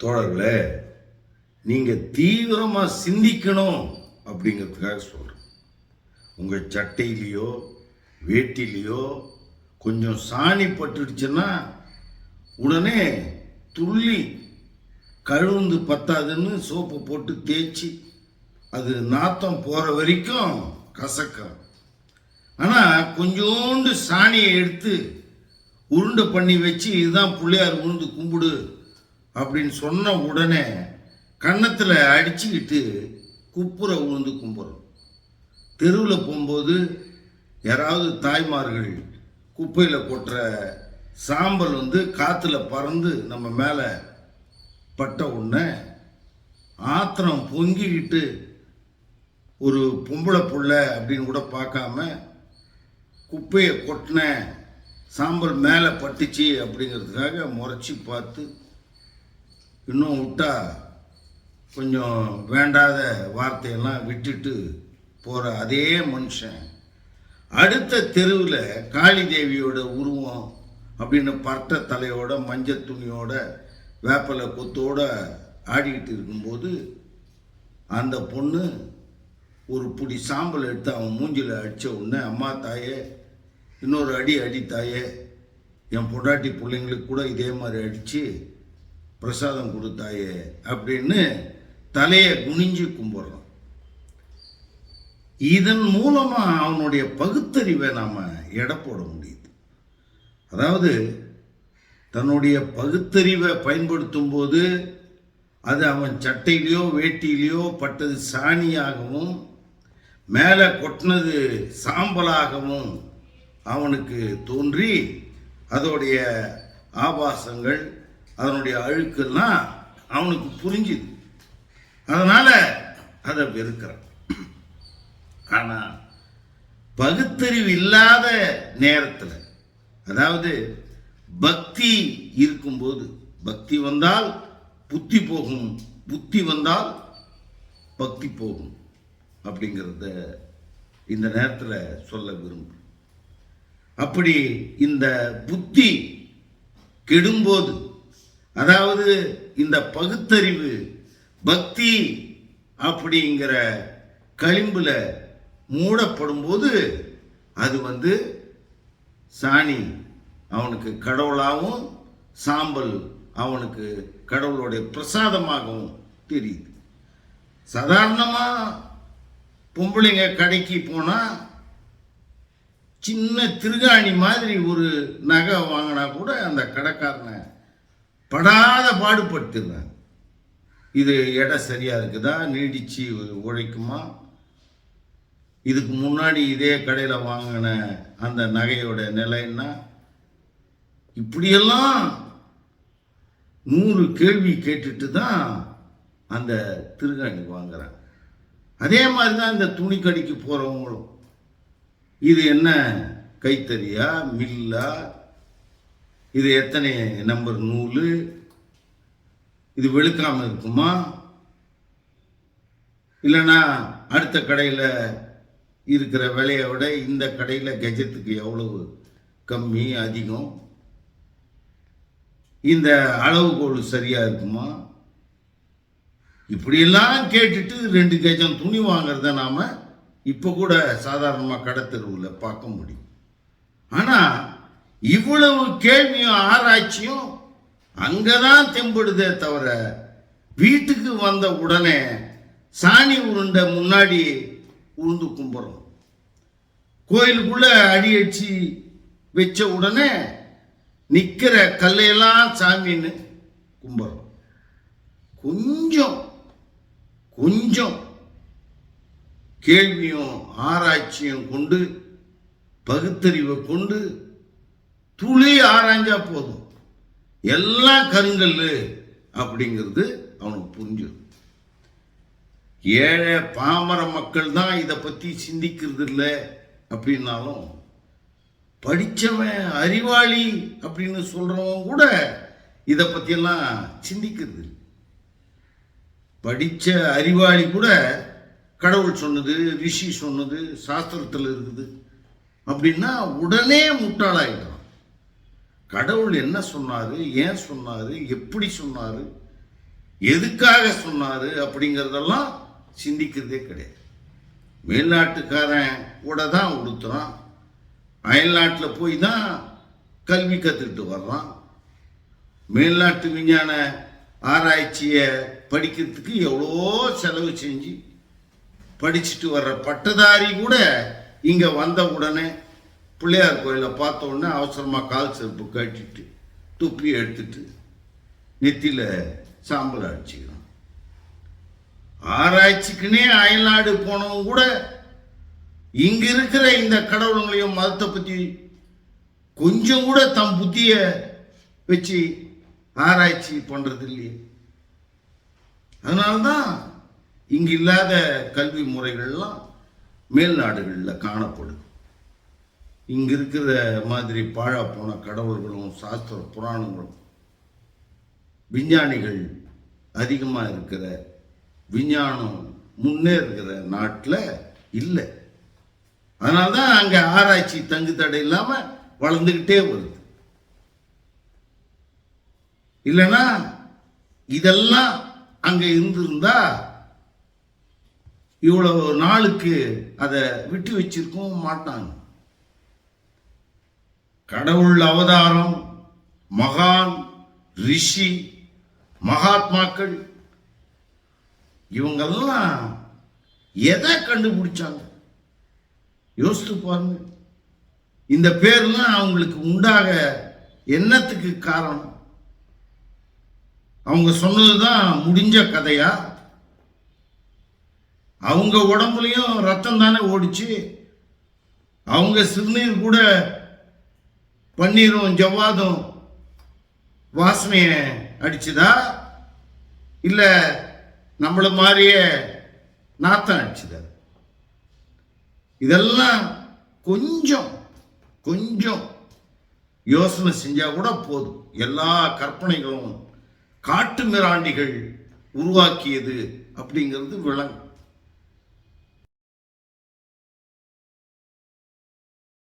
தோழர்களே நீங்க தீவிரமா சிந்திக்கணும் அப்படிங்கிறதுக்காக சொல்றேன். உங்க சட்டையிலையோ வேட்டிலையோ கொஞ்சம் சாணி பட்டுடுச்சுன்னா உடனே துள்ளி கழுவுந்து பத்தாதுன்னு சோப்பு போட்டு தேய்ச்சி அது நாத்தம் போகிற வரைக்கும் கசக்கும். ஆனால் கொஞ்சோண்டு சாணியை எடுத்து உருண்டை பண்ணி வச்சு இதுதான் பிள்ளையார் உருந்து கும்பிடு அப்படின்னு சொன்ன உடனே கன்னத்தில் அடிச்சுக்கிட்டு குப்புற உழுந்து கும்பிட்றோம் தெருவில் போகும்போது யாராவது தாய்மார்கள் குப்பையில் கொட்டுற சாம்பல் வந்து காற்றுல பறந்து நம்ம மேலே பட்ட உடனே ஆத்திரம் பொங்கிக்கிட்டு ஒரு பொம்பளை புள்ள அப்படின்னு கூட பார்க்காம குப்பையை கொட்டின சாம்பல் மேலே பட்டுச்சு அப்படிங்கிறதுக்காக முறைச்சி பார்த்து இன்னும் விட்டா கொஞ்சம் வேண்டாத வார்த்தையெல்லாம் விட்டுட்டு போகிற அதே மனுஷன். அடுத்த தெருவில் காளி தேவியோட உருவம் அப்படின்னு பட்ட தலையோட மஞ்சள் துணியோட வேப்பலை கொத்தோட ஆடிக்கிட்டு இருக்கும்போது அந்த பொண்ணு ஒரு புடி சாம்பல் எடுத்து அவன் மூஞ்சில் அடித்த உடனே அம்மா தாயே இன்னொரு அடி அடி தாயே. என் பொண்டாட்டி பிள்ளைங்களுக்கு கூட இதே மாதிரி அடித்து பிரசாதம் கொடுத்தாயே அப்படின்னு தலையை குனிஞ்சு கும்பிட்றான் இதன் மூலமாக அவனுடைய பகுத்தறிவை நாம் எடை போட முடியுது. அதாவது தன்னுடைய பகுத்தறிவை பயன்படுத்தும் போது அது அவன் சட்டையிலையோ வேட்டியிலையோ பட்டது சாணியாகவும் மேலே கொட்டினது சாம்பலாகவும் அவனுக்கு தோன்றி அதோடைய ஆபாசங்கள் அதனுடைய அழுக்கெல்லாம் அவனுக்கு புரிஞ்சுது. அதனால் அதை வெறுக்கிறான். ஆனால் பகுத்தறிவு இல்லாத நேரத்தில் அதாவது பக்தி இருக்கும்போது பக்தி வந்தால் புத்தி போகும் புத்தி வந்தால் பக்தி போகும் அப்படிங்கிறத இந்த நேரத்தில் சொல்ல விரும்புகிறேன் அப்படி இந்த புத்தி கெடும்போது அதாவது இந்த பகுத்தறிவு பக்தி அப்படிங்கிற களிம்பில் மூடப்படும்போது அது வந்து சாணி அவனுக்கு கடவுளாகவும் சாம்பல் அவனுக்கு கடவுளுடைய பிரசாதமாகவும் தெரியுது. சாதாரணமாக பொம்பளைங்க கடைக்கு போனால் சின்ன திருகாணி மாதிரி ஒரு நகை வாங்கினா கூட அந்த கடைக்காரனை படாத பாடுபடுத்துறாங்க இது எடை சரியாக இருக்குதா? நீடிச்சு உழைக்குமா? இதுக்கு முன்னாடி இதே கடையில் வாங்கின அந்த நகையோட நிலைன்னா இப்படியெல்லாம் நூறு கேள்வி கேட்டுட்டு தான் அந்த திருகாணி வாங்குறாங்க. அதே மாதிரி தான் இந்த துணி கடைக்கு போகிறவங்களும் இது என்ன? கைத்தறியா? மில்லா? இது எத்தனை நம்பர் நூல். இது வெளுக்காமல் இருக்குமா? இல்லைன்னா அடுத்த கடையில் இருக்கிற விலையை விட இந்த கடையில் கெஜத்துக்கு எவ்வளவு கம்மி அதிகம்? இந்த அளவுகோல் சரியாக இருக்குமா? இப்படியெல்லாம் கேட்டுட்டு ரெண்டு கஜம் துணி வாங்கிறத நாம் இப்போ கூட சாதாரணமாக கடத்தெருவில் பார்க்க முடியும். ஆனால் இவ்வளவு கேள்வியும் ஆராய்ச்சியும் அங்கே தான் தெம்படுதே தவிர வீட்டுக்கு வந்த உடனே சாணி உருண்டை முன்னாடி உருண்டு கும்பிட்றோம் கோயிலுக்குள்ள அடி அடிச்சு வச்ச உடனே நிற்கிற கல்லையெல்லாம் சாமின்னு கும்பிட்றோம் கொஞ்சம் கொஞ்சம் கேள்வியும் ஆராய்ச்சியும் கொண்டு பகுத்தறிவை கொண்டு துளி ஆராய்ஞ்சா போதும். எல்லாம் கருங்கல் அப்படிங்கிறது அவனுக்கு புரிஞ்சிடும். ஏழை பாமர மக்கள் தான் இதை பற்றி சிந்திக்கிறது இல்லை அப்படின்னாலும் படித்தவன் அறிவாளி அப்படின்னு சொல்கிறவன் கூட இதை பற்றியெல்லாம் சிந்திக்கிறது படித்த அறிவாளி கூட கடவுள் சொன்னது ரிஷி சொன்னது சாஸ்திரத்தில் இருக்குது. அப்படின்னா உடனே முட்டாளாயிடும். கடவுள் என்ன சொன்னார் ஏன் சொன்னார் எப்படி சொன்னார் எதுக்காக சொன்னார் அப்படிங்கிறதெல்லாம் சிந்திக்கிறதே கிடையாது. மேல்நாட்டுக்காரன் கூட தான் உடுத்துறான் அயல்நாட்டில் போய் தான் கல்வி கற்றுக்கிட்டு வர்றான். மேல்நாட்டு விஞ்ஞான ஆராய்ச்சியை படிக்கிறதுக்கு எவ்வளோ செலவு செஞ்சு படிச்சுட்டு வர்ற பட்டதாரி கூட இங்கே வந்த உடனே பிள்ளையார் கோயிலை பார்த்த உடனே அவசரமாக கால் செருப்பு கட்டிட்டு துப்பி எடுத்துட்டு நெத்தியில் சாம்பல் அடிச்சுக்கிறான். ஆராய்ச்சிக்குன்னே அயல்நாடு போனவங்க கூட இங்க இருக்கிற இந்த கடவுளுங்களையும் மதத்தை பற்றி கொஞ்சம் கூட தம் புத்திய வச்சு ஆராய்ச்சி பண்ணுறது இல்லையே. அதனால்தான் இங்கு இல்லாத கல்வி முறைகள்லாம் மேல்நாடுகளில் காணப்படுது இங்கே இருக்கிற மாதிரி பாழா போன கடவுள்களும் சாஸ்திர புராணங்களும் விஞ்ஞானிகள் அதிகமாக இருக்கிற விஞ்ஞானம் முன்னேறுகிற நாட்டில் இல்லை. அதனால தான் அங்கே ஆராய்ச்சி தங்கு தடை இல்லாமல் வளர்ந்துக்கிட்டே வருது. இல்லைன்னா இதெல்லாம் அங்கே இருந்திருந்தா இவ்வளோ நாளுக்கு அதை விட்டு வச்சிருக்கவும் மாட்டாங்க. கடவுள் அவதாரம் மகான் ரிஷி மகாத்மாக்கள் இவங்கெல்லாம் எதை கண்டுபிடிச்சாங்க? யோசித்து பாருங்க. இந்த பேர்லாம் அவங்களுக்கு உண்டாக என்னத்துக்கு காரணம்? அவங்க சொன்னதுதான் முடிஞ்ச கதையா? அவங்க உடம்புலையும் ரத்தம் தானே ஓடிச்சு. அவங்க சிறுநீர் கூட பன்னீரும் ஜவ்வாதும் வாசனையை அடிச்சுதா? இல்லை நம்மள மாதிரியே நாத்தம் அடிச்சுதா? இதெல்லாம் கொஞ்சம் கொஞ்சம் யோசனை செஞ்சால் கூட போதும். எல்லா கற்பனைகளும் காட்டு மிராண்டிகள் உருவாக்கியது அப்படிங்கிறது விளங்கும்.